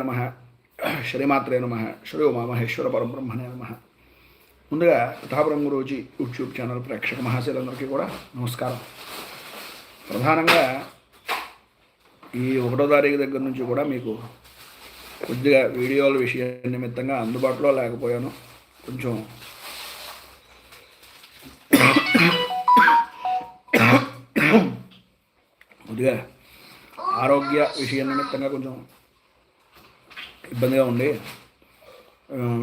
నమ. శ్రీమాత్రే నమ. శ్రీ ఉమామహేశ్వర పరబ్రహ్మణే నమ. ముందుగా కథాపురం గురూజీ యూట్యూబ్ ఛానల్ ప్రేక్షక మహాశీలందరికీ కూడా నమస్కారం. ప్రధానంగా ఈ ఒకటో తారీఖు దగ్గర నుంచి కూడా మీకు కొద్దిగా వీడియోల విషయం నిమిత్తంగా అందుబాటులో లేకపోయాను. కొంచెం కొద్దిగా ఆరోగ్య విషయం నిమిత్తంగా కొంచెం ఇబ్బందిగా ఉండి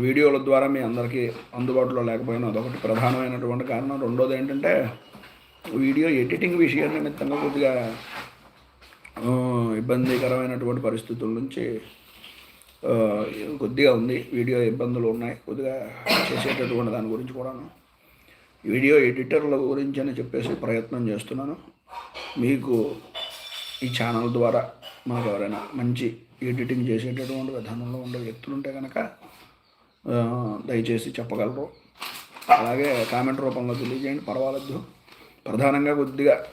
వీడియోల ద్వారా మీ అందరికీ అందుబాటులో లేకపోయినా అదొకటి ప్రధానమైనటువంటి కారణం. రెండోది ఏంటంటే వీడియో ఎడిటింగ్ విషయం నిమిత్తంగా కొద్దిగా ఇబ్బందికరమైనటువంటి పరిస్థితుల నుంచి కొద్దిగా ఉంది. వీడియో ఇబ్బందులు ఉన్నాయి. కొద్దిగా చేసేటటువంటి దాని గురించి కూడాను. వీడియో ఎడిటర్ల గురించి అని చెప్పేసి ప్రయత్నం చేస్తున్నాను. మీకు ఈ ఛానల్ ద్వారా మాకు ఎవరైనా మంచి ఎడిటింగ్ చేసేటటువంటి విధానంలో ఉండే వ్యక్తులు ఉంటే కనుక దయచేసి చెప్పగలరు. అలాగే కామెంట్ రూపంలో తెలియజేయండి. పర్వాలేదు. ప్రధానంగా కొద్దిగా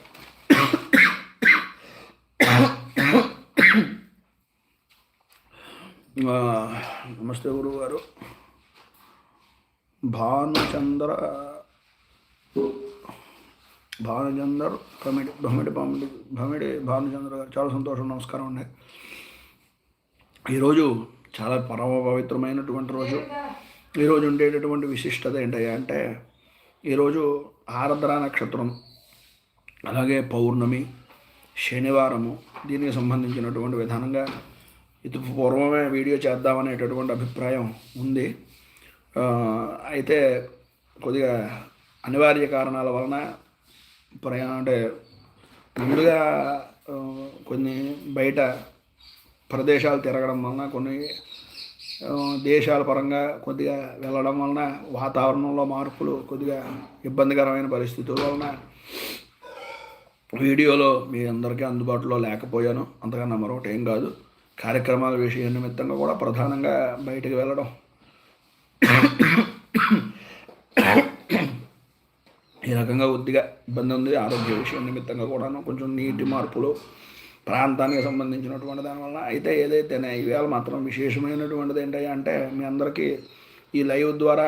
నమస్తే గురువు గారు భానుచంద్ర భానుచందర్ కమిటీ భమిడి భమిడి భమిడి భానుచంద్ర గారు చాలా సంతోషం. నమస్కారం అండి. ఈరోజు చాలా పరమ పవిత్రమైనటువంటి రోజు. ఈరోజు ఉండేటటువంటి విశిష్టత ఏంటయ్యా అంటే ఈరోజు ఆరద్ర నక్షత్రం అలాగే పౌర్ణమి శనివారము దీనికి సంబంధించినటువంటి విధానంగా ఇది పూర్వమే వీడియో చేద్దామనేటటువంటి అభిప్రాయం ఉంది. అయితే కొద్దిగా అనివార్య కారణాల వలన ప్రయాణ అంటే ముందుగా కొన్ని బయట ప్రదేశాలు తిరగడం వలన కొన్ని దేశాల పరంగా కొద్దిగా వెళ్ళడం వలన వాతావరణంలో మార్పులు కొద్దిగా ఇబ్బందికరమైన పరిస్థితుల వలన వీడియోలో మీ అందరికీ అందుబాటులో లేకపోయాను. అంతకన్నా మరొకటి ఏం కాదు. కార్యక్రమాల విషయం నిమిత్తంగా కూడా ప్రధానంగా బయటకు వెళ్ళడం. ఈ రకంగా కొద్దిగా ఇబ్బంది ఉంది. ఆరోగ్య విషయం నిమిత్తంగా కూడాను కొంచెం నీటి మార్పులు ప్రాంతానికి సంబంధించినటువంటి దానివల్ల అయితే ఏదైతేనే ఈవేళ మాత్రం విశేషమైనటువంటిది ఏంటంటే అంటే మీ అందరికీ ఈ లైవ్ ద్వారా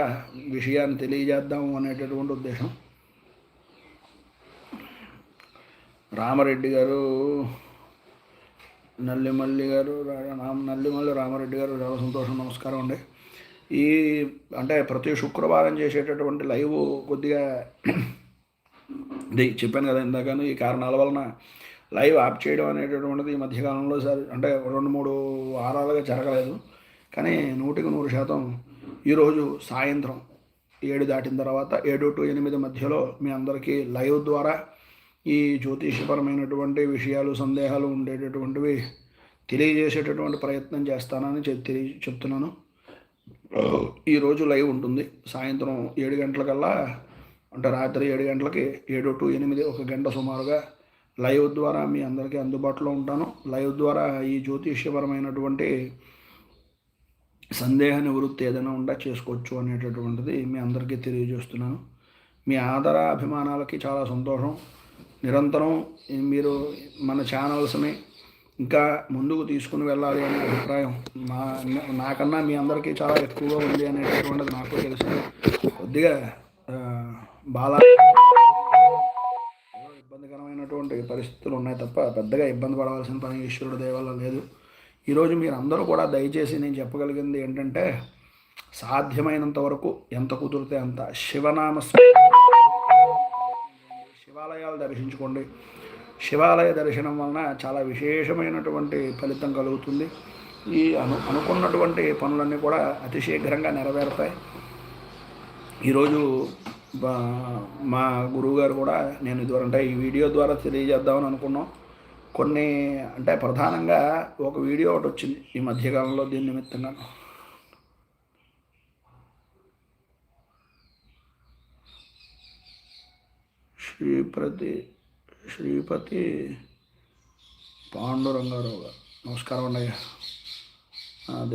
విషయాన్ని తెలియజేద్దాము అనేటటువంటి ఉద్దేశం. రామరెడ్డి గారు నల్లిమల్లి గారు రా- రామ నల్లిమల్లి రామారెడ్డి గారు చాలా సంతోషం నమస్కారం అండి. ఈ అంటే ప్రతి శుక్రవారం చేసేటటువంటి లైవ్ కొద్దిగా ఇది చెప్పాను కదా ఇందాకను ఈ కారణాల వలన లైవ్ ఆప్ చేయడం అనేటటువంటిది ఈ మధ్యకాలంలో సరి అంటే రెండు మూడు వారాలుగా జరగలేదు. కానీ నూటికి నూరు శాతం ఈరోజు సాయంత్రం ఏడు దాటిన తర్వాత ఏడు టు ఎనిమిది మధ్యలో మీ అందరికీ లైవ్ ద్వారా ఈ జ్యోతిషపరమైనటువంటి విషయాలు సందేహాలు ఉండేటటువంటివి తెలియజేసేటటువంటి ప్రయత్నం చేస్తానని చెప్ తెలియ చెప్తున్నాను. ఈరోజు లైవ్ ఉంటుంది. సాయంత్రం ఏడు గంటలకల్లా అంటే రాత్రి ఏడు గంటలకి ఏడు టు ఎనిమిది ఒక గంట సుమారుగా లైవ్ ద్వారా మీ అందరికీ అందుబాటులో ఉంటాను. లైవ్ ద్వారా ఈ జ్యోతిష్యపరమైనటువంటి సందేహ నివృత్తి ఏదైనా ఉండా చేసుకోవచ్చు అనేటటువంటిది మీ అందరికీ తెలియజేస్తున్నాను. మీ ఆదర అభిమానాలకి చాలా సంతోషం. నిరంతరం మీరు మన ఛానల్స్ని ఇంకా ముందుకు తీసుకుని వెళ్ళాలి అనే అభిప్రాయం మా నాకన్నా మీ అందరికీ చాలా ఎక్కువగా ఉంది అనేటటువంటిది నాకు తెలుసు కొద్దిగా బాలా ఇబ్బందికరమైనటువంటి పరిస్థితులు ఉన్నాయి తప్ప పెద్దగా ఇబ్బంది పడవలసిన పని ఈశ్వరుడు దేవల్ల లేదు. ఈరోజు మీరు అందరూ కూడా దయచేసి నేను చెప్పగలిగింది ఏంటంటే సాధ్యమైనంత వరకు ఎంత కుదిరితే అంత శివనామ శివాలయాలు దర్శించుకోండి. శివాలయ దర్శనం వలన చాలా విశేషమైనటువంటి ఫలితం కలుగుతుంది. ఈ అను అనుకున్నటువంటి పనులన్నీ కూడా అతి శీఘ్రంగా నెరవేరుతాయి ఈరోజు మా గురువుగారు కూడా నేను ఇదివరకు అంటే ఈ వీడియో ద్వారా తెలియజేద్దామని అనుకున్నాం. కొన్ని అంటే ప్రధానంగా ఒక వీడియో ఒకటి వచ్చింది ఈ మధ్యకాలంలో దీని నిమిత్తంగా. శ్రీపతి శ్రీపతి పాండురంగారావు గారు. నమస్కారం అండి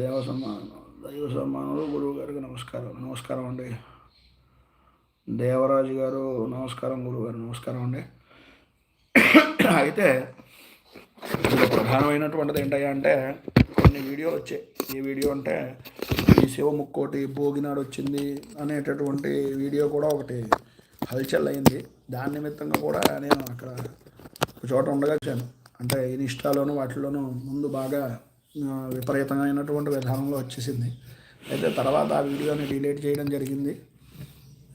దేవ సమ్మానం దైవ సమ్మానులు గురువు గారికి నమస్కారం. నమస్కారం అండి దేవరాజు గారు నమస్కారం గురువు గారు నమస్కారం అండి. అయితే ఇందులో ప్రధానమైనటువంటిది ఏంటయ్యా అంటే కొన్ని వీడియోలు వచ్చాయి. ఏ వీడియో అంటే ఈ శివముక్కోటి భోగినాడు వచ్చింది అనేటటువంటి వీడియో కూడా ఒకటి హల్చల్ అయింది. దాని నిమిత్తంగా కూడా నేను అక్కడ ఒక చోట ఉండగా వచ్చాను అంటే ఇన్స్టాలోను వాటిలోనూ ముందు బాగా విపరీతమైనటువంటి విధానంలో వచ్చేసింది. అయితే తర్వాత ఆ వీడియోని డిలీట్ చేయడం జరిగింది.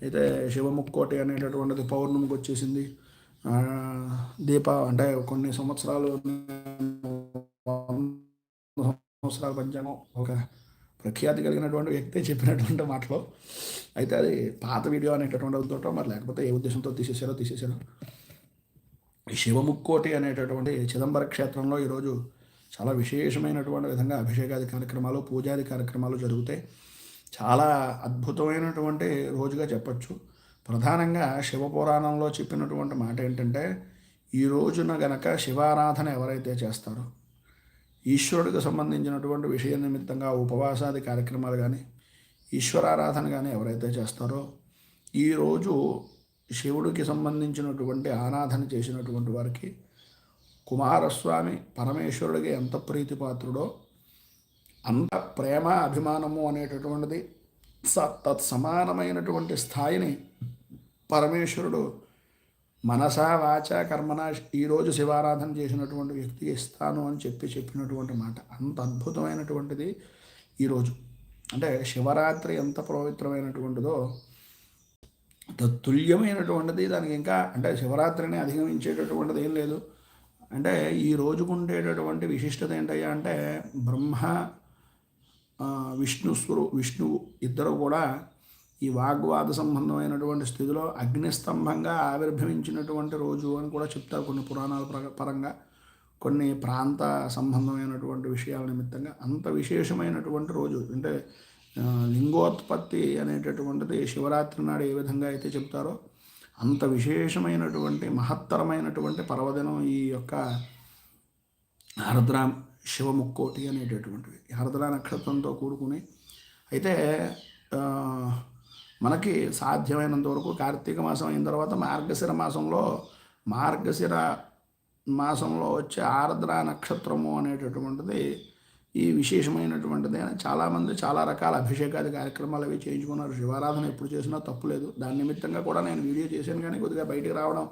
అయితే శివముక్కోటి అనేటటువంటిది పౌర్ణమికి వచ్చేసింది. దీప అంటే కొన్ని సంవత్సరాలు సంవత్సరాల పంచాంగం ఒక ప్రఖ్యాతి కలిగినటువంటి వ్యక్తి చెప్పినటువంటి మాటలు. అయితే అది పాత వీడియో అనేటటువంటి ఉద్దేశంతో మరి లేకపోతే ఏ ఉద్దేశంతో తీసేశారో తీసేశారో. శివముక్కోటి అనేటటువంటి చిదంబర క్షేత్రంలో ఈరోజు చాలా విశేషమైనటువంటి విధంగా అభిషేకాది కార్యక్రమాలు పూజాది కార్యక్రమాలు జరుగుతాయి. చాలా అద్భుతమైనటువంటి రోజుగా చెప్పచ్చు. ప్రధానంగా శివపురాణంలో చెప్పినటువంటి మాట ఏంటంటే ఈ రోజున గనక శివారాధన ఎవరైతే చేస్తారో ఈశ్వరుడికి సంబంధించినటువంటి విషయ నిమిత్తంగా ఉపవాసాది కార్యక్రమాలు కానీ ఈశ్వరారాధన కానీ ఎవరైతే చేస్తారో ఈరోజు శివుడికి సంబంధించినటువంటి ఆరాధన చేసినటువంటి వారికి కుమారస్వామి పరమేశ్వరుడికి ఎంత ప్రీతిపాత్రుడో అంత ప్రేమ అభిమానము అనేటటువంటిది స తత్సమానమైనటువంటి స్థాయిని పరమేశ్వరుడు మనసా వాచ కర్మన ఈరోజు శివారాధన చేసినటువంటి వ్యక్తికి ఇస్తాను అని చెప్పి చెప్పినటువంటి మాట. అంత అద్భుతమైనటువంటిది ఈరోజు అంటే శివరాత్రి ఎంత పవిత్రమైనటువంటిదో తత్తుల్యమైనటువంటిది దానికి ఇంకా అంటే శివరాత్రిని అధిగమించేటటువంటిది ఏం లేదు. అంటే ఈ రోజుకు ఉండేటటువంటి విశిష్టత ఏంటయ్యా అంటే బ్రహ్మ విష్ణు స్వరు విష్ణువు ఇద్దరు కూడా ఈ వాగ్వాద సంబంధమైనటువంటి స్థితిలో అగ్నిస్తంభంగా ఆవిర్భవించినటువంటి రోజు అని కూడా చెప్తారు కొన్ని పురాణాల పరంగా. కొన్ని ప్రాంత సంబంధమైనటువంటి విషయాల నిమిత్తంగా. అంత విశేషమైనటువంటి రోజు. అంటే లింగోత్పత్తి అనేటటువంటిది శివరాత్రి నాడు ఏ విధంగా అయితే చెప్తారో అంత విశేషమైనటువంటి మహత్తరమైనటువంటి పర్వదినం ఈ యొక్క ఆర్ద్ర శివముక్కోటి అనేటటువంటివి ఈ నక్షత్రంతో కూడుకుని అయితే మనకి సాధ్యమైనంత వరకు కార్తీక మాసం అయిన తర్వాత మార్గశిర మాసంలో మార్గశిర మాసంలో వచ్చే ఆర్ద్ర నక్షత్రము అనేటటువంటిది ఈ విశేషమైనటువంటిది అని చాలామంది చాలా రకాల అభిషేకాది కార్యక్రమాలు అవి చేయించుకున్నారు. శివారాధన ఎప్పుడు చేసినా తప్పులేదు. దాని నిమిత్తంగా కూడా నేను వీడియో చేశాను కానీ కొద్దిగా బయటికి రావడం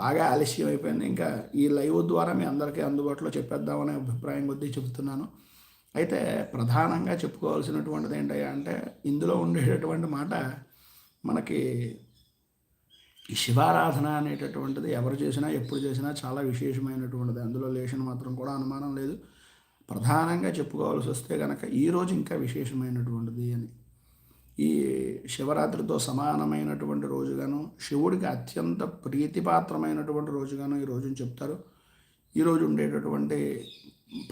బాగా ఆలస్యం అయిపోయింది. ఇంకా ఈ లైవ్ ద్వారా మీ అందరికీ అందుబాటులో చెప్పేద్దామనే అభిప్రాయం కొద్దీ చెబుతున్నాను. అయితే ప్రధానంగా చెప్పుకోవాల్సినటువంటిది ఏంటయ్యా అంటే ఇందులో ఉండేటటువంటి మాట మనకి శివారాధన అనేటటువంటిది ఎవరు చేసినా ఎప్పుడు చేసినా చాలా విశేషమైనటువంటిది. అందులో లేచిన మాత్రం కూడా అనుమానం లేదు. ప్రధానంగా చెప్పుకోవాల్సి వస్తే కనుక ఈరోజు ఇంకా విశేషమైనటువంటిది అని. ఈ శివరాత్రితో సమానమైనటువంటి రోజుగాను శివుడికి అత్యంత ప్రీతిపాత్రమైనటువంటి రోజుగాను ఈ రోజును చెప్తారు. ఈరోజు ఉండేటటువంటి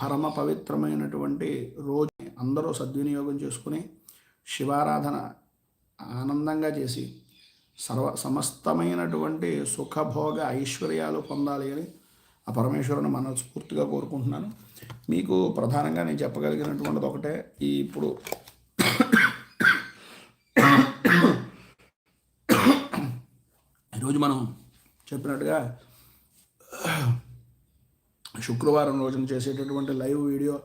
పరమ పవిత్రమైనటువంటి రోజు అందరూ సద్వినియోగం చేసుకుని శివారాధన ఆనందంగా చేసి సర్వ సమస్తమైనటువంటి సుఖభోగ ఐశ్వర్యాలు పొందాలి అని ఆ పరమేశ్వరుని మనస్ఫూర్తిగా కోరుకుంటున్నాను. మీకు ప్రధానంగా నేను చెప్పగలిగినటువంటిది ఒకటే ఈ ఇప్పుడు ఈరోజు మనం చెప్పినట్టుగా శుక్రవారం రోజున చేసేటటువంటి లైవ్ వీడియో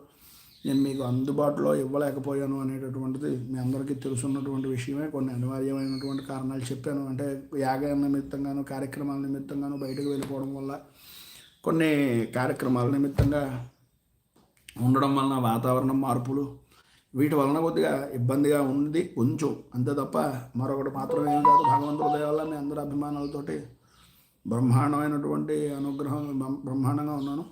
నేను మీకు అందుబాటులో ఇవ్వలేకపోయాను అనేటటువంటిది మీ అందరికీ తెలుసున్నటువంటి విషయమే. కొన్ని అనివార్యమైనటువంటి కారణాలు చెప్పాను. అంటే యాగ నిమిత్తంగాను కార్యక్రమాల నిమిత్తంగాను బయటకు వెళ్ళిపోవడం వల్ల కొన్ని కార్యక్రమాల నిమిత్తంగా ఉండడం వలన వాతావరణం మార్పులు వీటి వలన కొద్దిగా ఇబ్బందిగా ఉంది కొంచెం. అంతే తప్ప మరొకటి మాత్రం ఏం కాదు. భగవంతుడి దయ వల్ల మీ అందరి అభిమానాలతోటి బ్రహ్మాండమైనటువంటి అనుగ్రహం బ్రహ్మాండంగా ఉన్నాను.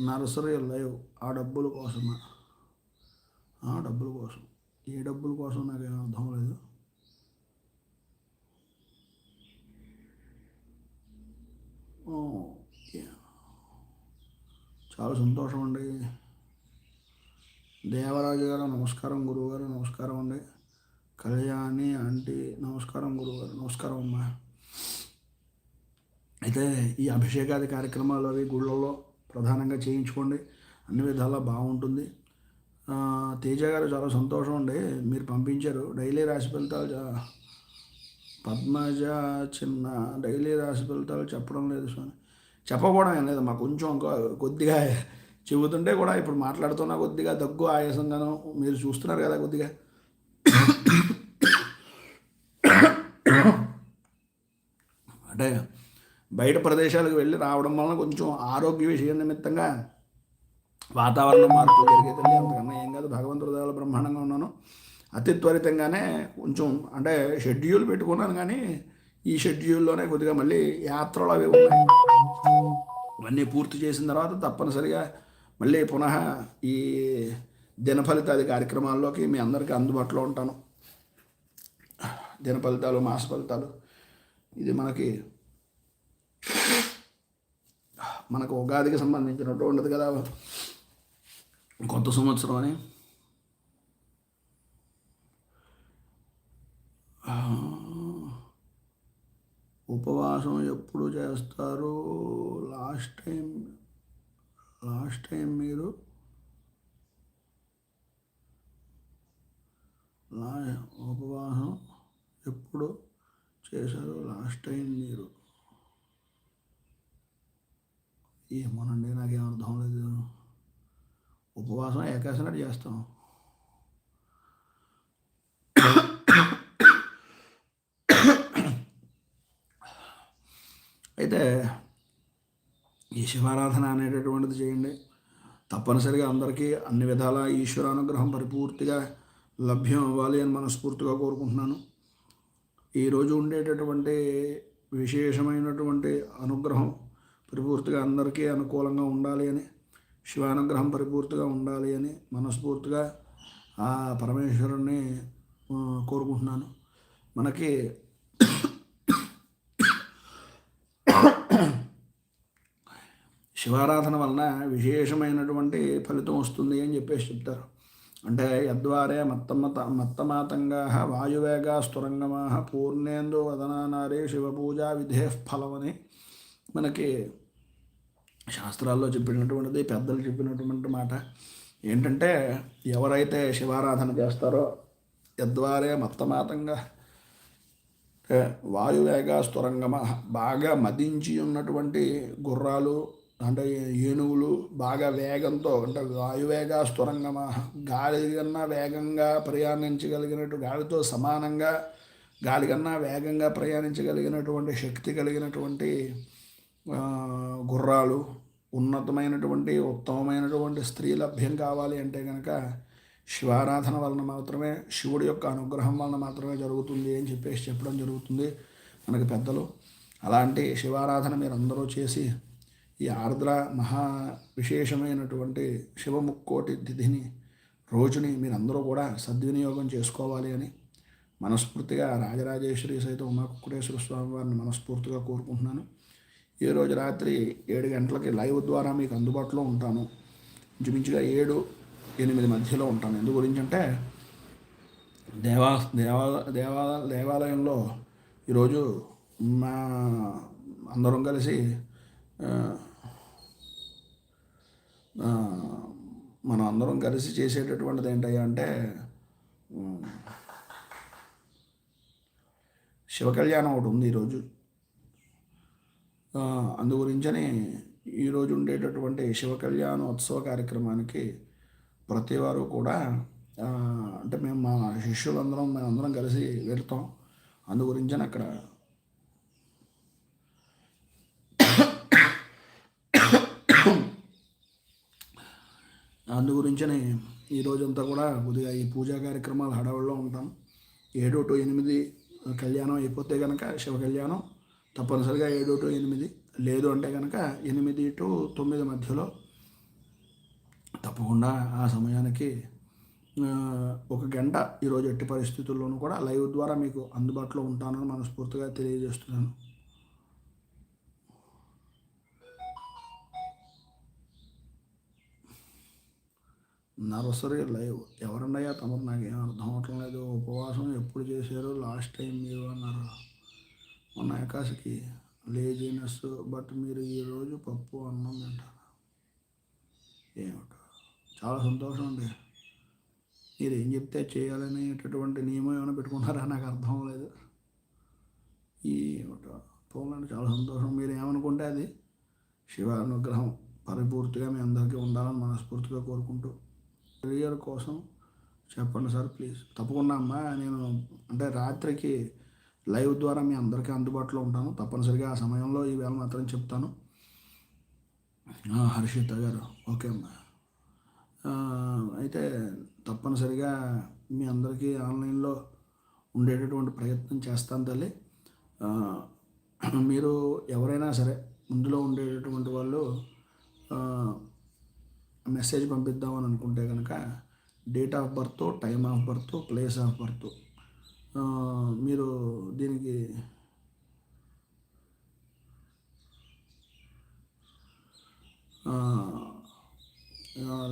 Nursery live. ఆ డబ్బుల కోసమా. ఆ డబ్బుల కోసం. ఏ డబ్బుల కోసం నాకేం అర్థం లేదు. ఓకే చాలా సంతోషం అండి. దేవరాజు గారు నమస్కారం గురువుగారు నమస్కారం అండి. కళ్యాణి ఆంటీ నమస్కారం గురువుగారు నమస్కారం అమ్మా. అయితే ఈ అభిషేకాది కార్యక్రమాలు అవి గుళ్ళల్లో ప్రధానంగా చేయించుకోండి. అన్ని విధాలా బాగుంటుంది. తేజ గారు చాలా సంతోషం అండి. మీరు పంపించారు. డైలీ రాసి ఫలితాలు పద్మజ చిన్న డైలీ రాసి ఫలితాలు చెప్పడం లేదు స్వామి. చెప్పకపోవడం ఏం లేదు మాకు కొంచెం ఇంకో కొద్దిగా చెబుతుంటే కూడా ఇప్పుడు మాట్లాడుతున్నా కొద్దిగా దగ్గు ఆయాసంగాను మీరు చూస్తున్నారు కదా కొద్దిగా. అంటే బయట ప్రదేశాలకు వెళ్ళి రావడం వలన కొంచెం ఆరోగ్య విషయం నిమిత్తంగా వాతావరణం మార్పు జరిగేది అంతకన్నా ఏం కాదు భగవంతుడు దేవాల బ్రహ్మాండంగా ఉన్నాను. అతి త్వరితంగానే కొంచెం అంటే షెడ్యూల్ పెట్టుకున్నాను కానీ ఈ షెడ్యూల్లోనే కొద్దిగా మళ్ళీ యాత్రలు అవి ఉన్నాయి. ఇవన్నీ పూర్తి చేసిన తర్వాత తప్పనిసరిగా మళ్ళీ పునః ఈ దినఫలితాది కార్యక్రమాల్లోకి మీ అందరికీ అందుబాటులో ఉంటాను. దిన ఫలితాలు మాస ఫలితాలు ఇది మనకి మనకు ఉగాదికి సంబంధించినటువంటిది కదా. కొత్త సంవత్సరం అని ఉపవాసం ఎప్పుడు చేస్తారు? లాస్ట్ టైం లాస్ట్ టైం మీరు? లా ఉపవాసం ఎప్పుడు చేశారు లాస్ట్ టైం మీరు? ఏమోనండి నాకేం అర్థం లేదు. ఉపవాసం ఏకాశనాడు చేస్తాం. అయితే ఈ శివారాధన అనేటటువంటిది చేయండి. తప్పనిసరిగా అందరికీ అన్ని విధాల ఈశ్వరానుగ్రహం పరిపూర్తిగా లభ్యం అవ్వాలి అని మనస్ఫూర్తిగా కోరుకుంటున్నాను. ఈరోజు ఉండేటటువంటి విశేషమైనటువంటి అనుగ్రహం పరిపూర్తిగా అందరికీ అనుకూలంగా ఉండాలి అని శివానుగ్రహం పరిపూర్తిగా ఉండాలి అని మనస్ఫూర్తిగా ఆ పరమేశ్వరుణ్ణి కోరుకుంటున్నాను. మనకి శివారాధన వలన విశేషమైనటువంటి ఫలితం వస్తుంది అని చెప్పేసి చెప్తారు. అంటే యద్వారే మత్తమత మత్తమాతంగా వాయువేగా స్తురంగమా పూర్ణేందు వదనానారే శివపూజా విధే ఫలమని మనకి శాస్త్రాల్లో చెప్పినటువంటిది పెద్దలు చెప్పినటువంటి మాట. ఏంటంటే ఎవరైతే శివారాధన చేస్తారో యద్వారే మత్తమాతంగా వాయువేగ స్తురంగమ బాగా మదించి ఉన్నటువంటి గుర్రాలు అంటే ఏనుగులు బాగా వేగంతో అంటే వాయువేగ స్తురంగమ గాలి కన్నా వేగంగా ప్రయాణించగలిగినట్టు గాలితో సమానంగా గాలి కన్నా వేగంగా ప్రయాణించగలిగినటువంటి శక్తి కలిగినటువంటి గుర్రాలు ఉన్నతమైనటువంటి ఉత్తమమైనటువంటి స్త్రీ లభ్యం కావాలి అంటే కనుక శివారాధన వలన మాత్రమే శివుడి యొక్క అనుగ్రహం వలన మాత్రమే జరుగుతుంది అని చెప్పేసి చెప్పడం జరుగుతుంది మనకి పెద్దలు. అలాంటి శివారాధన మీరు అందరూ చేసి ఈ ఆర్ద్ర మహా విశేషమైనటువంటి శివముక్కోటి తిథిని రోజుని మీరందరూ కూడా సద్వినియోగం చేసుకోవాలి అని మనస్ఫూర్తిగా రాజరాజేశ్వరి సైతం ఉమాకుక్కుటేశ్వర స్వామి వారిని మనస్ఫూర్తిగా కోరుకుంటున్నాను. ఈ రోజు రాత్రి ఏడు గంటలకి లైవ్ ద్వారా మీకు అందుబాటులో ఉంటాను. ఇంచుమించుగా ఏడు ఎనిమిది మధ్యలో ఉంటాను. ఎందు గురించి అంటే దేవా దేవా దేవా దేవాలయంలో ఈరోజు మా అందరం కలిసి మనం అందరం కలిసి చేసేటటువంటిది ఏంటయ్యా అంటే శివ కళ్యాణం ఒకటి ఉంది ఈరోజు. అందు గురించని ఈరోజు ఉండేటటువంటి శివ కళ్యాణోత్సవ కార్యక్రమానికి ప్రతి వారు కూడా అంటే మేము మా శిష్యులందరం మేమందరం కలిసి వెళ్తాం. అందు గురించని అక్కడ అందు గురించని ఈ రోజంతా కూడా కొద్దిగా ఈ పూజా కార్యక్రమాలు హడావుల్లో ఉంటాం. ఏడు టు ఎనిమిది కళ్యాణం అయిపోతే కనుక శివ కళ్యాణం తప్పనిసరిగా ఏడు టు ఎనిమిది. లేదు అంటే కనుక ఎనిమిది టు తొమ్మిది మధ్యలో తప్పకుండా ఆ సమయానికి ఒక గంట ఈరోజు ఎట్టి పరిస్థితుల్లోనూ కూడా లైవ్ ద్వారా మీకు అందుబాటులో ఉంటానని మనస్ఫూర్తిగా తెలియజేస్తున్నాను. Nursery live. ఎవరన్నయ్యా? తమరు నాకేం అర్థం అవటం లేదు. ఉపవాసం ఎప్పుడు చేశారు లాస్ట్ టైం మీరు అన్నారు. మొన్న ఆకాశకి లేజీనెస్ బట్ మీరు ఈరోజు పప్పు అన్నం తింటారు. ఏమిట చాలా సంతోషం అండి. మీరు ఏం చెప్తే చేయాలనేటటువంటి నియమం ఏమైనా పెట్టుకున్నారా? నాకు అర్థం లేదు ఈ పోలండి చాలా సంతోషం. మీరు ఏమనుకుంటే అది శివ అనుగ్రహం పరిపూర్తిగా మీ అందరికీ ఉండాలని మనస్ఫూర్తిగా కోరుకుంటూ కెరియర్ కోసం చెప్పండి సార్ ప్లీజ్. తప్పకుండా అమ్మా నేను అంటే రాత్రికి లైవ్ ద్వారా మీ అందరికీ అందుబాటులో ఉంటాను. తప్పనిసరిగా ఆ సమయంలో ఈవేళ మాత్రం చెప్తాను. హర్షిత గారు. ఓకే అమ్మా. అయితే తప్పనిసరిగా మీ అందరికీ ఆన్లైన్లో ఉండేటటువంటి ప్రయత్నం చేస్తాను తల్లి. మీరు ఎవరైనా సరే ముందులో ఉండేటటువంటి వాళ్ళు మెసేజ్ పంపిద్దామని అనుకుంటే కనుక date of birth time of birth place of birth. మీరు దీనికి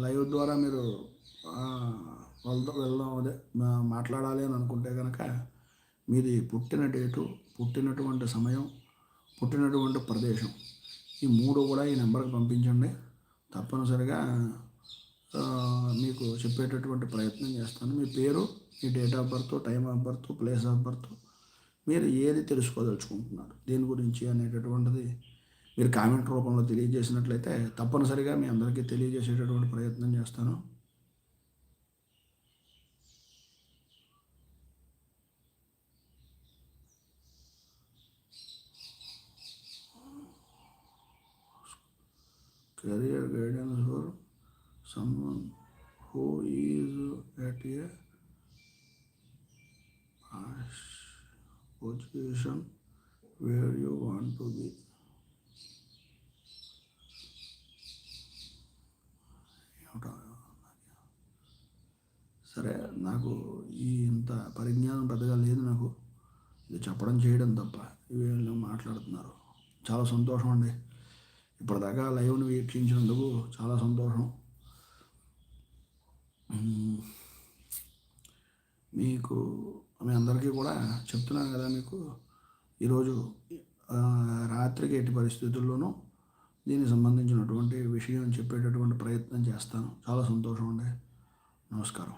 లైవ్ ద్వారా మీరు వెళ్దాం వాళ్ళతో వెళ్దాం అదే మాట్లాడాలి అని అనుకుంటే కనుక మీది పుట్టిన డేటు పుట్టినటువంటి సమయం పుట్టినటువంటి ప్రదేశం. ఈ మూడు కూడా ఈ నెంబర్కి పంపించండి. తప్పనిసరిగా మీకు చెప్పేటటువంటి ప్రయత్నం చేస్తాను. మీ పేరు మీ date of birth time of birth place of birth మీరు ఏది తెలుసుకోదలుచుకుంటున్నారు? దేని గురించి అనేటటువంటిది మీరు కామెంట్ రూపంలో తెలియజేసినట్లయితే తప్పనిసరిగా మీ అందరికీ తెలియజేసేటటువంటి ప్రయత్నం చేస్తాను. Career guidance for someone who is at a past position where you want to be. ఏమిటో సరే నాకు ఈ ఇంత పరిజ్ఞానం పెద్దగా లేదు నాకు ఇది చెప్పడం చేయడం తప్ప వీళ్ళు మాట్లాడుతున్నారు చాలా సంతోషం అండి ఇప్పటిదాకా లైవ్ను వీక్షించినందుకు చాలా సంతోషం. మీకు మీ అందరికీ కూడా చెప్తున్నాను కదా మీకు ఈరోజు రాత్రికి ఎట్టి పరిస్థితుల్లోనూ దీనికి సంబంధించినటువంటి విషయం చెప్పేటటువంటి ప్రయత్నం చేస్తాను. చాలా సంతోషం అండి. నమస్కారం.